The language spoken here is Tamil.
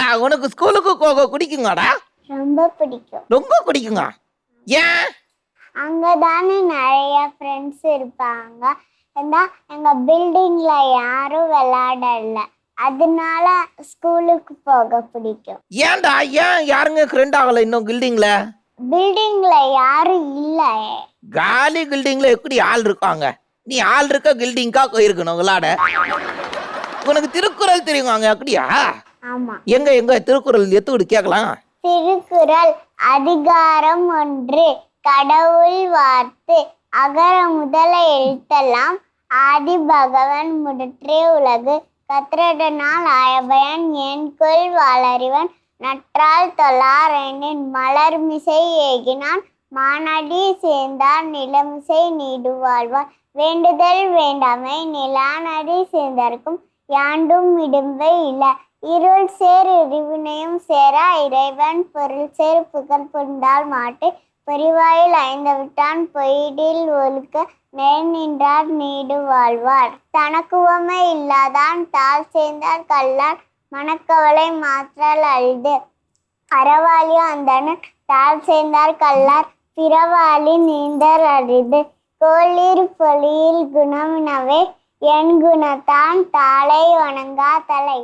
ஆ, உனக்கு ஸ்கூலுக்கு போக பிடிக்குங்கடா ரொம்ப பிடிக்கும். ரொம்ப பிடிக்குங்க ஏன்? அங்கே தானே நிறைய ஃப்ரெண்ட்ஸ் இருப்பாங்க. ஏன்னா எங்கள் பில்டிங்கில் யாரும் விளையாடல. அதனால ஸ்கூலுக்கு போக பிடிக்கும். ஏன்டா? ஏன் யாருங்க ஃப்ரெண்ட் ஆகல இன்னும் பில்டிங்ல பில்டிங்கில் யாரும் இல்லை. காலி பில்டிங்ல எப்படி ஆள் இருக்காங்க? நீ ஆள் இருக்க பில்டிங்கா போயிருக்கணும் விளாட உனக்கு திருக்குறள் தெரியுங்க அப்படியா? ஆமாம் எங்க எங்க? திருக்குறள் எத்துக்கிட்டு கேட்கலாம். திருக்குறள் அதிகாரம் ஒன்று. கடவுள் வார்த்து அகர முதல எழுத்தெல்லாம் ஆதி பகவன் முதற்றே உலகு. கத்திரடனால் ஆயபயன் என்கொள் வாளறிவன் நற்றால் தொழார் எனின் மலர்மிசை ஏகினான். மானடி சேர்ந்தார் நிலமிசை நீடு வாழ்வார் வேண்டுதல் வேண்டாமை நிலானடி சேர்ந்தார்க்கும். யாண்டும் இடும்பை இல்ல இருள் சேர் இருவினையும் சேரா இறைவன் பொருள் சேர் புகழ் புண்டால் மாட்டு. பெரிவாயில் ஐந்து விட்டான் பொய்டில் ஒழுக்க மேல் நின்றார் நீடு வாழ்வார். தனக்குவமை இல்லாதான் தாழ் சேர்ந்தார் கல்லார் மனக்கவலை மாற்றால் அழுது அறவாளியோ அந்தனு தாழ் சேர்ந்தார் கல்லார் பிறவாளி நீந்தர் அரிது. கோளிர் பொலியில் குணமினவே என் குணத்தான் தாளை வணங்கா தலை.